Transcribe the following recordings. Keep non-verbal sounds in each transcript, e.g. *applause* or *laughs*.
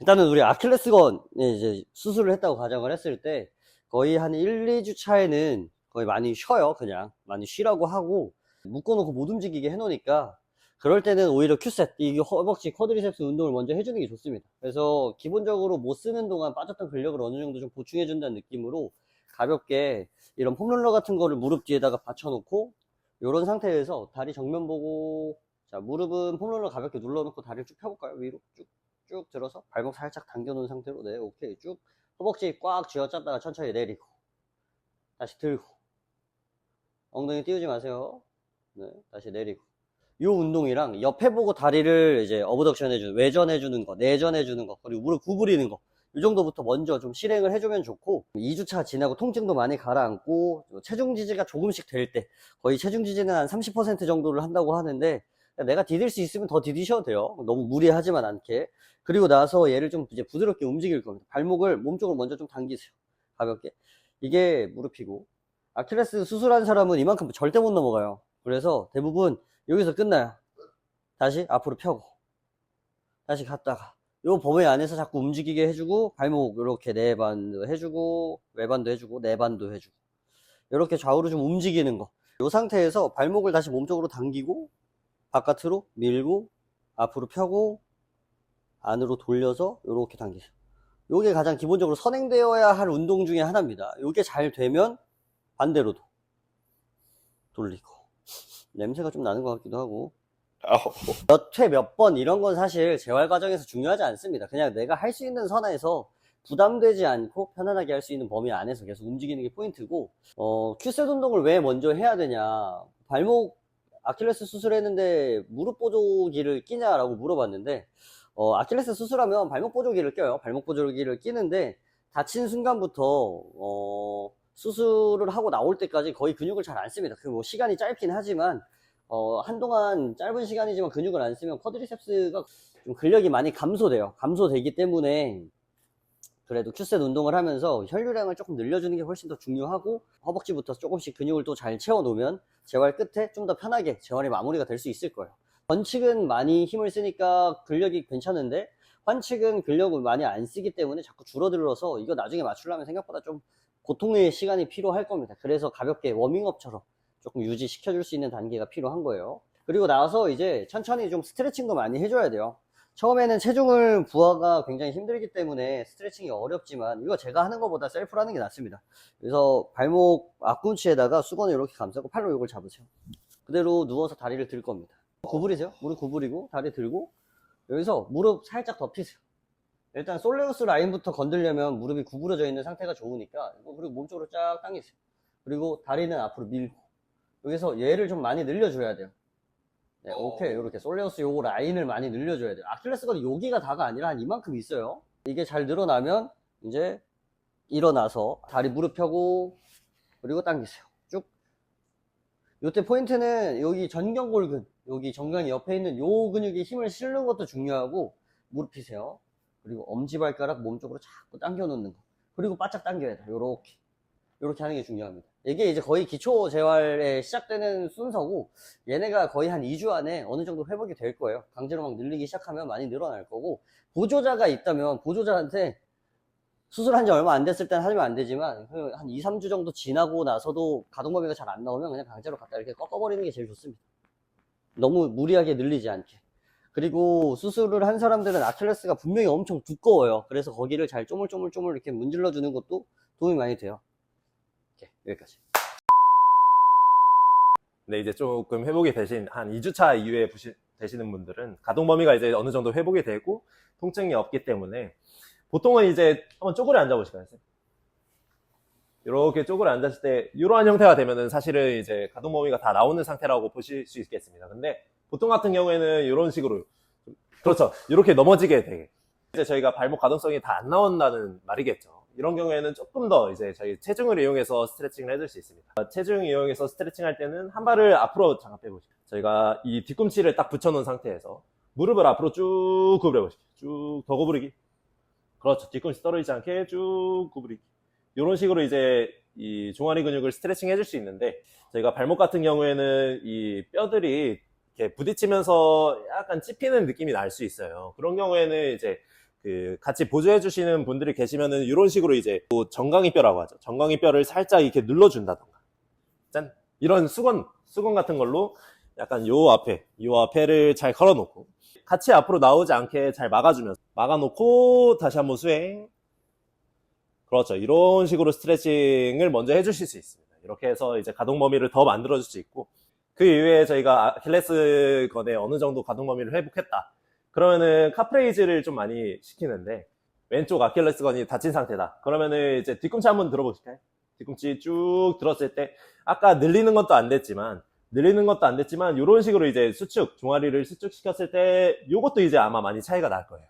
일단은 우리 아킬레스건 이제 수술을 했다고 가정을 했을 때 거의 한 1, 2주 차에는 거의 많이 쉬어요. 그냥 많이 쉬라고 하고 묶어놓고 못 움직이게 해놓으니까 그럴 때는 오히려 큐셋, 이 허벅지 쿼드리셉스 운동을 먼저 해주는 게 좋습니다. 그래서 기본적으로 못 쓰는 동안 빠졌던 근력을 어느 정도 좀 보충해 준다는 느낌으로 가볍게 이런 폼롤러 같은 거를 무릎 뒤에다가 받쳐놓고 이런 상태에서 다리 정면 보고 자 무릎은 폼롤러 가볍게 눌러놓고 다리를 쭉 펴볼까요? 위로 쭉 쭉 들어서 발목 살짝 당겨놓은 상태로 네 오케이. 쭉 허벅지 꽉 쥐어짰다가 천천히 내리고 다시 들고. 엉덩이 띄우지 마세요. 네 다시 내리고. 이 운동이랑 옆에 보고 다리를 이제 어브덕션 해주는 외전 해주는 거 내전 해주는 거 그리고 무릎 구부리는 거 이 정도부터 먼저 좀 실행을 해주면 좋고 2주차 지나고 통증도 많이 가라앉고 체중 지지가 조금씩 될 때 거의 체중 지지는 한 30% 정도를 한다고 하는데 내가 디딜 수 있으면 더 디디셔도 돼요. 너무 무리하지만 않게. 그리고 나서 얘를 좀 이제 부드럽게 움직일 겁니다. 발목을 몸쪽으로 먼저 좀 당기세요. 가볍게. 이게 무릎이고. 아킬레스 수술한 사람은 이만큼 절대 못 넘어가요. 그래서 대부분 여기서 끝나요. 다시 앞으로 펴고. 다시 갔다가. 요 범위 안에서 자꾸 움직이게 해주고 발목 이렇게 내반도 해주고 외반도 해주고 내반도 해주고. 이렇게 좌우로 좀 움직이는 거. 이 상태에서 발목을 다시 몸쪽으로 당기고 바깥으로 밀고 앞으로 펴고 안으로 돌려서 이렇게 당기세요. 요게 가장 기본적으로 선행되어야 할 운동 중에 하나입니다. 요게 잘 되면 반대로도 돌리고. 냄새가 좀 나는 것 같기도 하고. 몇 회 몇 번 이런 건 사실 재활 과정에서 중요하지 않습니다. 그냥 내가 할 수 있는 선에서 부담되지 않고 편안하게 할 수 있는 범위 안에서 계속 움직이는 게 포인트고 어, 큐셋 운동을 왜 먼저 해야 되냐. 발목 아킬레스 수술했는데 무릎 보조기를 끼냐라고 물어봤는데 어, 아킬레스 수술하면 발목 보조기를 껴요. 발목 보조기를 끼는데 다친 순간부터 어, 수술을 하고 나올 때까지 거의 근육을 잘 안 씁니다. 그 뭐 시간이 짧긴 하지만 어, 한동안 짧은 시간이지만 근육을 안 쓰면 쿼드리셉스가 좀 근력이 많이 감소돼요. 감소되기 때문에 그래도 큐셋 운동을 하면서 혈류량을 조금 늘려주는 게 훨씬 더 중요하고 허벅지부터 조금씩 근육을 또 잘 채워놓으면 재활 끝에 좀 더 편하게 재활이 마무리가 될 수 있을 거예요. 번측은 많이 힘을 쓰니까 근력이 괜찮은데 환측은 근력을 많이 안 쓰기 때문에 자꾸 줄어들어서 이거 나중에 맞추려면 생각보다 좀 고통의 시간이 필요할 겁니다. 그래서 가볍게 워밍업처럼 조금 유지시켜줄 수 있는 단계가 필요한 거예요. 그리고 나서 이제 천천히 좀 스트레칭도 많이 해줘야 돼요. 처음에는 체중을 부하가 굉장히 힘들기 때문에 스트레칭이 어렵지만 이거 제가 하는 것보다 셀프로 하는 게 낫습니다. 그래서 발목 앞꿈치에다가 수건을 이렇게 감싸고 팔로 이걸 잡으세요. 그대로 누워서 다리를 들 겁니다. 구부리세요. 무릎 구부리고 다리 들고 여기서 무릎 살짝 더 피세요. 일단 솔레우스 라인부터 건들려면 무릎이 구부러져 있는 상태가 좋으니까 그리고 몸쪽으로 쫙 당기세요. 그리고 다리는 앞으로 밀고 여기서 얘를 좀 많이 늘려줘야 돼요. 네, 오케이. 이렇게 솔레우스 요거 라인을 많이 늘려줘야 돼요. 아킬레스건이 여기가 다가 아니라 한 이만큼 있어요. 이게 잘 늘어나면 이제 일어나서 다리 무릎 펴고 그리고 당기세요. 쭉. 요때 포인트는 여기 전경골근, 여기 정강이 옆에 있는 요 근육에 힘을 실는 것도 중요하고 무릎 피세요. 그리고 엄지발가락 몸 쪽으로 자꾸 당겨 놓는 거. 그리고 바짝 당겨야 돼요. 요렇게. 요렇게 하는 게 중요합니다. 이게 이제 거의 기초 재활에 시작되는 순서고 얘네가 거의 한 2주 안에 어느 정도 회복이 될 거예요. 강제로 막 늘리기 시작하면 많이 늘어날 거고 보조자가 있다면 보조자한테 수술한 지 얼마 안 됐을 때는 하면 안 되지만 그한 2, 3주 정도 지나고 나서도 가동 범위가 잘 안 나오면 그냥 강제로 갖다 이렇게 꺾어버리는 게 제일 좋습니다. 너무 무리하게 늘리지 않게. 그리고 수술을 한 사람들은 아킬레스가 분명히 엄청 두꺼워요. 그래서 거기를 잘 쪼물쪼물쪼물 이렇게 문질러 주는 것도 도움이 많이 돼요. 여기까지. 근데 이제 조금 회복이 되신 한 2주차 이후에 부시- 되시는 분들은 가동 범위가 이제 어느 정도 회복이 되고 통증이 없기 때문에 보통은 이제 한번 쪼그려 앉아보실까요? 이렇게 쪼그려 앉았을 때 이러한 형태가 되면은 사실은 이제 가동 범위가 다 나오는 상태라고 보실 수 있겠습니다. 근데 보통 같은 경우에는 이런 식으로 그렇죠. 이렇게 넘어지게 되게 이제 저희가 발목 가동성이 다 안 나온다는 말이겠죠. 이런 경우에는 조금 더 이제 저희 체중을 이용해서 스트레칭을 해줄 수 있습니다. 체중 이용해서 스트레칭 할 때는 한 발을 앞으로 잠깐 빼보시죠. 저희가 이 뒤꿈치를 딱 붙여놓은 상태에서 무릎을 앞으로 쭉 구부려 보시죠. 쭉더 구부리기. 그렇죠. 뒤꿈치 떨어지지 않게 쭉 구부리기. 이런 식으로 이제 이 종아리 근육을 스트레칭 해줄 수 있는데 저희가 발목 같은 경우에는 이 뼈들이 이렇게 부딪히면서 약간 찝히는 느낌이 날 수 있어요. 그런 경우에는 이제 그 같이 보조해 주시는 분들이 계시면은 이런 식으로 이제 또 정강이 뼈라고 하죠. 정강이 뼈를 살짝 이렇게 눌러 준다던가. 짠 이런 수건 수건 같은 걸로 약간 요 앞에 요 앞에를 잘 걸어 놓고 같이 앞으로 나오지 않게 잘 막아 주면서 막아 놓고 다시 한번 수행. 그렇죠. 이런 식으로 스트레칭을 먼저 해 주실 수 있습니다. 이렇게 해서 이제 가동 범위를 더 만들어 줄 수 있고 그 이후에 저희가 아킬레스 건에 어느 정도 가동 범위를 회복했다. 그러면은 카프레이즈를 좀 많이 시키는데 왼쪽 아킬레스건이 다친 상태다. 그러면은 이제 뒤꿈치 한번 들어보실까요? 뒤꿈치 쭉 들었을 때 아까 늘리는 것도 안 됐지만 늘리는 것도 안 됐지만 이런 식으로 이제 수축 종아리를 수축시켰을 때 이것도 이제 아마 많이 차이가 날 거예요.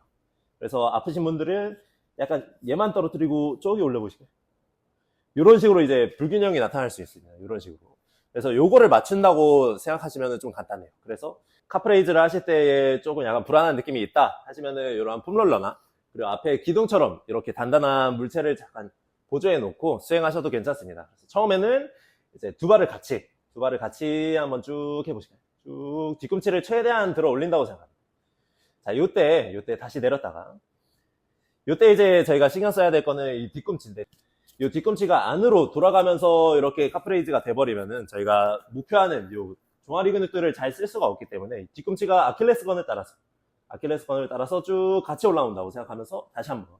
그래서 아프신 분들은 약간 얘만 떨어뜨리고 저기 올려보실까요? 이런 식으로 이제 불균형이 나타날 수 있습니다. 이런 식으로. 그래서 요거를 맞춘다고 생각하시면 좀 간단해요. 그래서 카프레이즈를 하실 때에 조금 약간 불안한 느낌이 있다 하시면은 이러한 폼롤러나 그리고 앞에 기둥처럼 이렇게 단단한 물체를 잠깐 보조해 놓고 수행하셔도 괜찮습니다. 그래서 처음에는 이제 두 발을 같이 두 발을 같이 한번 쭉 해보실까요? 쭉 뒤꿈치를 최대한 들어 올린다고 생각합니다. 자, 요때 요때 다시 내렸다가 요때 이제 저희가 신경 써야 될 거는 이 뒤꿈치인데 이 뒤꿈치가 안으로 돌아가면서 이렇게 카프레이즈가 돼버리면은 저희가 목표하는 요 종아리 근육들을 잘 쓸 수가 없기 때문에 뒤꿈치가 아킬레스건을 따라서 아킬레스건을 따라서 쭉 같이 올라온다고 생각하면서 다시 한번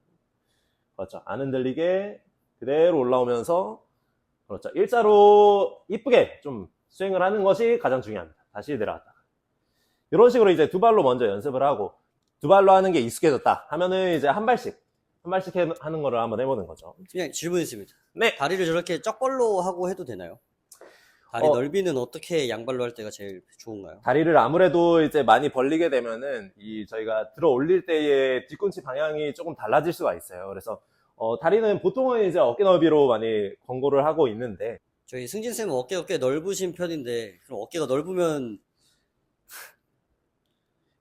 그렇죠. 안 흔들리게 그대로 올라오면서 그렇죠. 일자로 이쁘게 좀 스윙을 하는 것이 가장 중요합니다. 다시 내려갔다 이런 식으로 이제 두 발로 먼저 연습을 하고 두 발로 하는 게 익숙해졌다 하면은 이제 한 발씩 한 발씩 해- 하는 거를 한번 해보는 거죠 그냥 질문 있습니다. 네 다리를 저렇게 쩍벌로 하고 해도 되나요? 다리 어. 넓이는 어떻게 양발로 할 때가 제일 좋은가요? 다리를 아무래도 이제 많이 벌리게 되면은 이 저희가 들어 올릴 때의 뒤꿈치 방향이 조금 달라질 수가 있어요. 그래서 어, 다리는 보통은 이제 어깨 넓이로 많이 권고를 하고 있는데 저희 승진 쌤은 어깨가 꽤 넓으신 편인데 그럼 어깨가 넓으면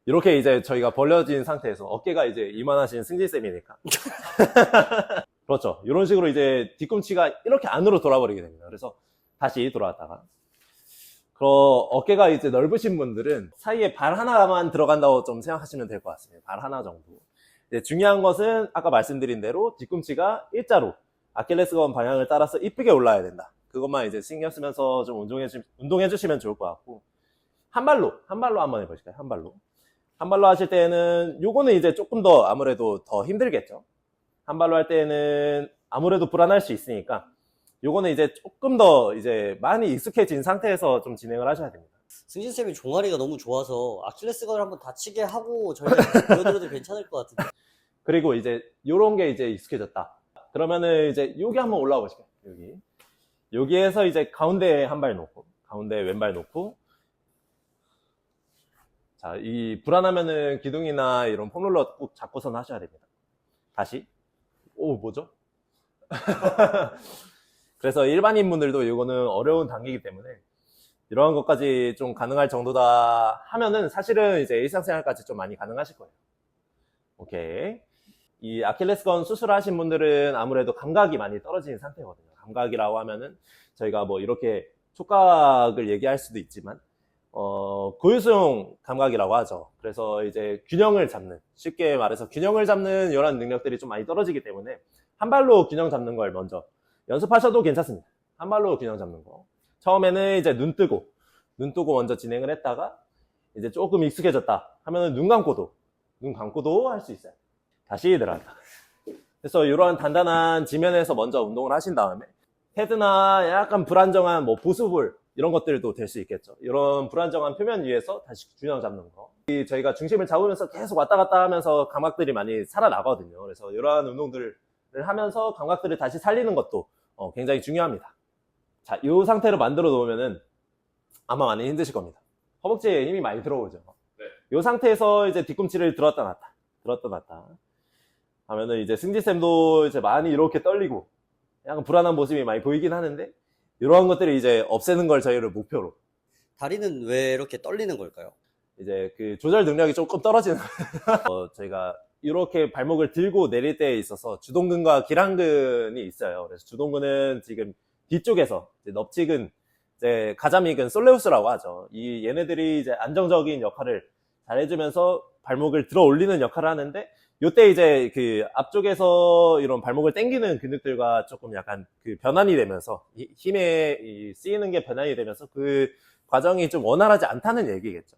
이렇게 이제 저희가 벌려진 상태에서 어깨가 이제 이만하신 승진쌤이니까. *laughs* 그렇죠. 이런 식으로 이제 뒤꿈치가 이렇게 안으로 돌아버리게 됩니다. 그래서 다시 돌아왔다가. 그 어깨가 이제 넓으신 분들은 사이에 발 하나만 들어간다고 좀 생각하시면 될 것 같습니다. 발 하나 정도. 이제 중요한 것은 아까 말씀드린 대로 뒤꿈치가 일자로 아킬레스건 방향을 따라서 이쁘게 올라야 된다. 그것만 이제 신경 쓰면서 좀 운동해, 주- 운동해 주시면 좋을 것 같고. 한 발로, 한 발로 한번 해보실까요? 한 발로. 한 발로 하실 때는 요거는 이제 조금 더 아무래도 더 힘들겠죠. 한 발로 할 때는 아무래도 불안할 수 있으니까 요거는 이제 조금 더 이제 많이 익숙해진 상태에서 좀 진행을 하셔야 됩니다. 승진 쌤이 종아리가 너무 좋아서 아킬레스건을 한번 다치게 하고 저희 *laughs* 보여드려도 괜찮을 것 같은데 그리고 이제 요런 게 이제 익숙해졌다. 그러면은 이제 여기 한번 올라와 보실까요? 여기. 여기에서 이제 가운데에 한 발 놓고 가운데 왼발 놓고 자, 이 불안하면은 기둥이나 이런 폼롤러 꼭 잡고선 하셔야 됩니다. 다시. 오, 뭐죠? *laughs* 그래서 일반인 분들도 이거는 어려운 단계이기 때문에 이러한 것까지 좀 가능할 정도다 하면은 사실은 이제 일상생활까지 좀 많이 가능하실 거예요. 오케이. 이 아킬레스건 수술하신 분들은 아무래도 감각이 많이 떨어진 상태거든요. 감각이라고 하면은 저희가 뭐 이렇게 촉각을 얘기할 수도 있지만 어, 고유수용 감각이라고 하죠. 그래서 이제 균형을 잡는, 쉽게 말해서 균형을 잡는 이런 능력들이 좀 많이 떨어지기 때문에 한 발로 균형 잡는 걸 먼저 연습하셔도 괜찮습니다. 한 발로 균형 잡는 거. 처음에는 이제 눈 뜨고, 눈 뜨고 먼저 진행을 했다가 이제 조금 익숙해졌다 하면은 눈 감고도, 눈 감고도 할 수 있어요. 다시 들어간다. 그래서 이러한 단단한 지면에서 먼저 운동을 하신 다음에 헤드나 약간 불안정한 뭐 보수볼 이런 것들도 될 수 있겠죠. 이런 불안정한 표면 위에서 다시 균형 잡는 거. 이 저희가 중심을 잡으면서 계속 왔다 갔다 하면서 감각들이 많이 살아나거든요. 그래서 이러한 운동들을 하면서 감각들을 다시 살리는 것도 어, 굉장히 중요합니다. 자, 이 상태로 만들어 놓으면은 아마 많이 힘드실 겁니다. 허벅지에 힘이 많이 들어오죠. 이 상태에서 이제 뒤꿈치를 들었다 놨다, 들었다 놨다 하면은 이제 승지쌤도 이제 많이 이렇게 떨리고 약간 불안한 모습이 많이 보이긴 하는데 이러한 것들을 이제 없애는 걸 저희를 목표로 다리는 왜 이렇게 떨리는 걸까요? 이제 그 조절 능력이 조금 떨어지는 *laughs* 어, 저희가 이렇게 발목을 들고 내릴 때에 있어서 주동근과 기랑근이 있어요. 그래서 주동근은 지금 뒤쪽에서 넙치근, 이제 가자미근, 솔레우스라고 하죠. 이 얘네들이 이제 안정적인 역할을 잘 해주면서 발목을 들어 올리는 역할을 하는데 요때 이제 그 앞쪽에서 이런 발목을 당기는 근육들과 조금 약간 그 변환이 되면서 이- 힘에 이 쓰이는 게 변환이 되면서 그 과정이 좀 원활하지 않다는 얘기겠죠.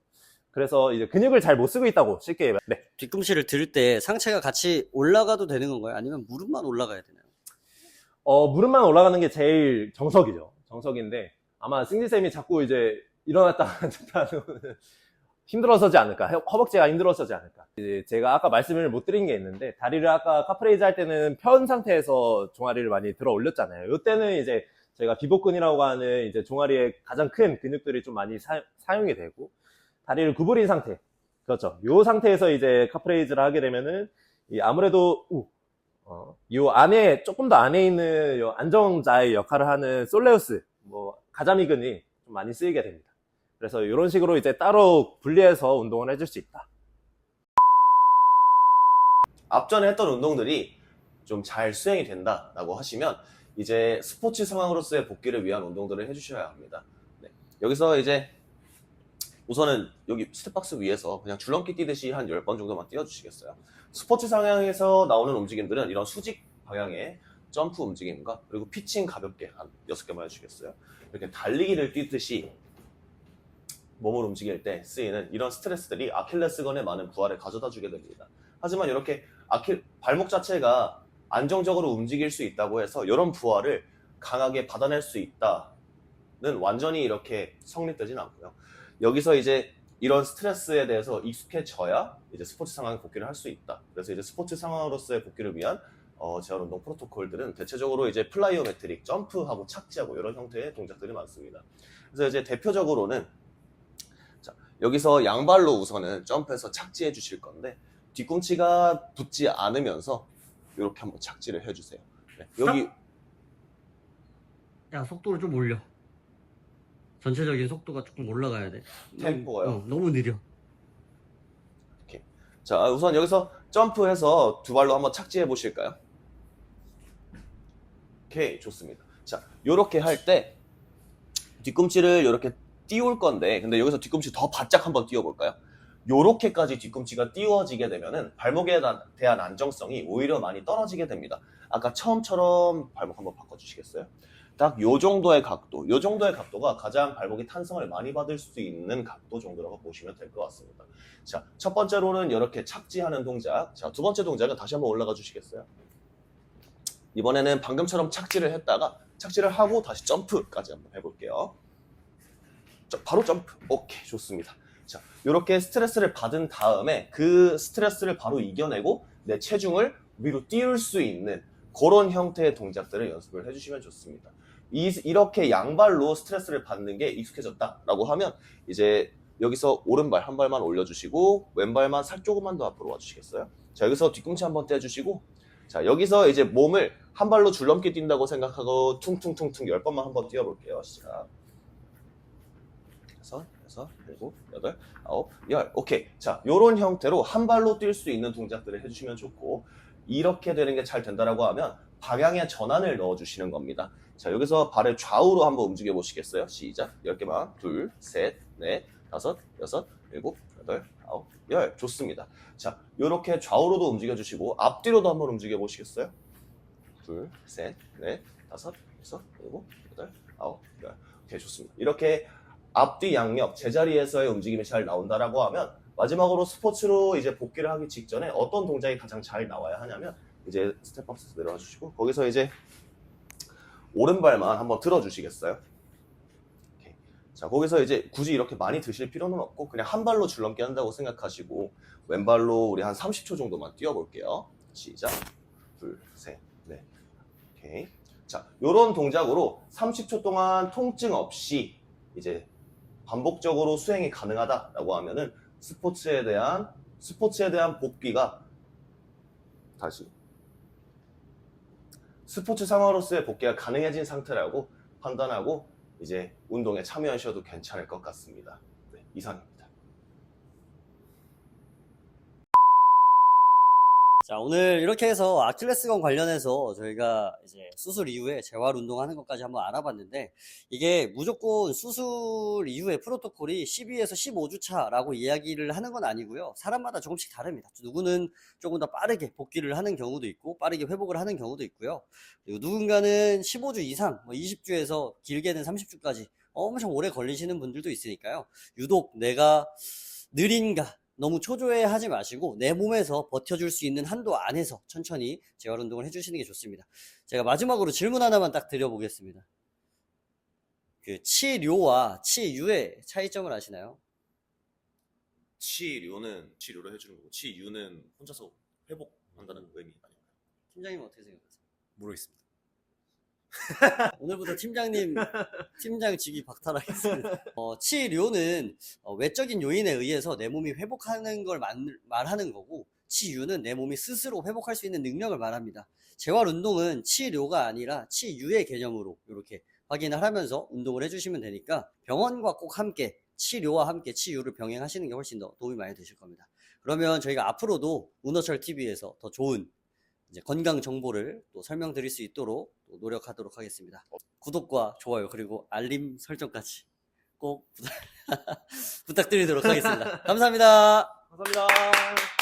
그래서 이제 근육을 잘 못 쓰고 있다고 쉽게. 네. 뒤꿈치를 들 때 상체가 같이 올라가도 되는 건가요? 아니면 무릎만 올라가야 되나요? 어, 무릎만 올라가는 게 제일 정석이죠. 정석인데 아마 승진 쌤이 자꾸 이제 일어났다 *laughs* 앉았다 하면 힘들어서지 않을까. 허- 허벅지가 힘들어서지 않을까. 제가 아까 말씀을 못 드린 게 있는데 다리를 아까 카프레이즈 할 때는 편 상태에서 종아리를 많이 들어 올렸잖아요. 이때는 이제 저희가 비복근이라고 하는 이제 종아리의 가장 큰 근육들이 좀 많이 사, 용이 되고 다리를 구부린 상태. 그렇죠. 요 상태에서 이제 카프레이즈를 하게 되면은 이 아무래도 우, 어, 요 안에 조금 더 안에 있는 요 안정자의 역할을 하는 솔레우스 뭐 가자미근이 좀 많이 쓰이게 됩니다. 그래서 이런 식으로 이제 따로 분리해서 운동을 해줄 수 있다. 앞전에 했던 운동들이 좀 잘 수행이 된다라고 하시면 이제 스포츠 상황으로서의 복귀를 위한 운동들을 해주셔야 합니다. 네. 여기서 이제 우선은 여기 스텝박스 위에서 그냥 줄넘기 뛰듯이 한 10번 정도만 뛰어주시겠어요. 스포츠 상황에서 나오는 움직임들은 이런 수직 방향의 점프 움직임과 그리고 피칭 가볍게 한 6개만 해주시겠어요. 이렇게 달리기를 뛰듯이 몸을 움직일 때 쓰이는 이런 스트레스들이 아킬레스건에 많은 부하를 가져다 주게 됩니다. 하지만 이렇게 아킬 발목 자체가 안정적으로 움직일 수 있다고 해서 이런 부하를 강하게 받아낼 수 있다는 완전히 이렇게 성립되진 않고요. 여기서 이제 이런 스트레스에 대해서 익숙해져야 이제 스포츠 상황에 복귀를 할 수 있다. 그래서 이제 스포츠 상황으로서의 복귀를 위한 어, 제한 운동 프로토콜들은 대체적으로 이제 플라이오메트릭, 점프하고 착지하고 이런 형태의 동작들이 많습니다. 그래서 이제 대표적으로는 자, 여기서 양발로 우선은 점프해서 착지해 주실 건데 뒤꿈치가 붙지 않으면서 이렇게 한번 착지를 해주세요. 네, 여기 야, 속도를 좀 올려. 전체적인 속도가 조금 올라가야 돼. 템포가요? 어, 너무 느려. 자 우선 여기서 점프해서 두 발로 한번 착지해 보실까요? 오케이 좋습니다. 자 요렇게 할 때 뒤꿈치를 이렇게 띄울 건데 근데 여기서 뒤꿈치 더 바짝 한번 띄워볼까요? 요렇게까지 뒤꿈치가 띄워지게 되면은 발목에 다- 대한 안정성이 오히려 많이 떨어지게 됩니다. 아까 처음처럼 발목 한번 바꿔주시겠어요? 딱 요 정도의 각도, 요 정도의 각도가 가장 발목이 탄성을 많이 받을 수 있는 각도 정도라고 보시면 될 것 같습니다. 자, 첫 번째로는 이렇게 착지하는 동작. 자, 두 번째 동작은 다시 한번 올라가 주시겠어요? 이번에는 방금처럼 착지를 했다가 착지를 하고 다시 점프까지 한번 해볼게요. 자, 바로 점프. 오케이, 좋습니다. 자, 이렇게 스트레스를 받은 다음에 그 스트레스를 바로 이겨내고 내 체중을 위로 띄울 수 있는 그런 형태의 동작들을 연습을 해주시면 좋습니다. 이, 이렇게 양발로 스트레스를 받는 게 익숙해졌다라고 하면 이제 여기서 오른발 한 발만 올려주시고 왼발만 살 조금만 더 앞으로 와주시겠어요? 자 여기서 뒤꿈치 한번 떼주시고 자 여기서 이제 몸을 한 발로 줄넘기 뛴다고 생각하고 퉁퉁퉁퉁 열 번만 한번 뛰어볼게요. 시작. 여섯, 여섯, 일곱, 여덟, 아홉, 열. 오케이. 자 요런 형태로 한 발로 뛸 수 있는 동작들을 해주시면 좋고 이렇게 되는 게 잘 된다라고 하면 방향의 전환을 넣어주시는 겁니다. 자 여기서 발을 좌우로 한번 움직여 보시겠어요? 시작. 열 개만. 둘, 셋, 넷, 다섯, 여섯, 일곱, 여덟, 아홉, 열. 좋습니다. 자, 요렇게 좌우로도 움직여 주시고 앞뒤로도 한번 움직여 보시겠어요? 둘, 셋, 넷, 다섯, 여섯, 일곱, 여덟, 아홉, 열. 오케이, 좋습니다. 이렇게 앞뒤 양옆 제자리에서의 움직임이 잘 나온다라고 하면 마지막으로 스포츠로 이제 복귀를 하기 직전에 어떤 동작이 가장 잘 나와야 하냐면 이제 스텝박스에서 내려와 주시고 거기서 이제 오른발만 한번 들어 주시겠어요? 자, 거기서 이제 굳이 이렇게 많이 드실 필요는 없고 그냥 한 발로 줄넘기 한다고 생각하시고 왼발로 우리 한 30초 정도만 뛰어볼게요. 시작. 둘, 셋, 넷. 오케이. 자, 요런 동작으로 30초 동안 통증 없이 이제 반복적으로 수행이 가능하다라고 하면은 스포츠에 대한 스포츠에 대한 복귀가 다시 스포츠 상황으로서의 복귀가 가능해진 상태라고 판단하고 이제 운동에 참여하셔도 괜찮을 것 같습니다. 네, 이상입니다. 자, 오늘 이렇게 해서 아킬레스건 관련해서 저희가 이제 수술 이후에 재활 운동하는 것까지 한번 알아봤는데 이게 무조건 수술 이후에 프로토콜이 12에서 15주 차라고 이야기를 하는 건 아니고요. 사람마다 조금씩 다릅니다. 누구는 조금 더 빠르게 복귀를 하는 경우도 있고 빠르게 회복을 하는 경우도 있고요. 그리고 누군가는 15주 이상, 뭐 20주에서 길게는 30주까지 엄청 오래 걸리시는 분들도 있으니까요. 유독 내가 느린가 너무 초조해 하지 마시고 내 몸에서 버텨줄 수 있는 한도 안에서 천천히 재활 운동을 해주시는 게 좋습니다. 제가 마지막으로 질문 하나만 딱 드려보겠습니다. 그 치료와 치유의 차이점을 아시나요? 치료는 치료를 해주는 거고 치유는 혼자서 회복한다는 의미 아닌가요? 팀장님 어떻게 생각하세요? 모르겠습니다. 오늘부터 팀장님 *laughs* 팀장 직위 박탈하겠습니다. 어, 치료는 어, 외적인 요인에 의해서 내 몸이 회복하는 걸 말, 말하는 거고 치유는 내 몸이 스스로 회복할 수 있는 능력을 말합니다. 재활 운동은 치료가 아니라 치유의 개념으로 이렇게 확인을 하면서 운동을 해주시면 되니까 병원과 꼭 함께 치료와 함께 치유를 병행하시는 게 훨씬 더 도움이 많이 되실 겁니다. 그러면 저희가 앞으로도 문어철 TV에서 더 좋은 이제 건강 정보를 또 설명드릴 수 있도록 또 노력하도록 하겠습니다. 구독과 좋아요 그리고 알림 설정까지 꼭 부탁- *laughs* 부탁드리도록 하겠습니다. *laughs* 감사합니다. 감사합니다.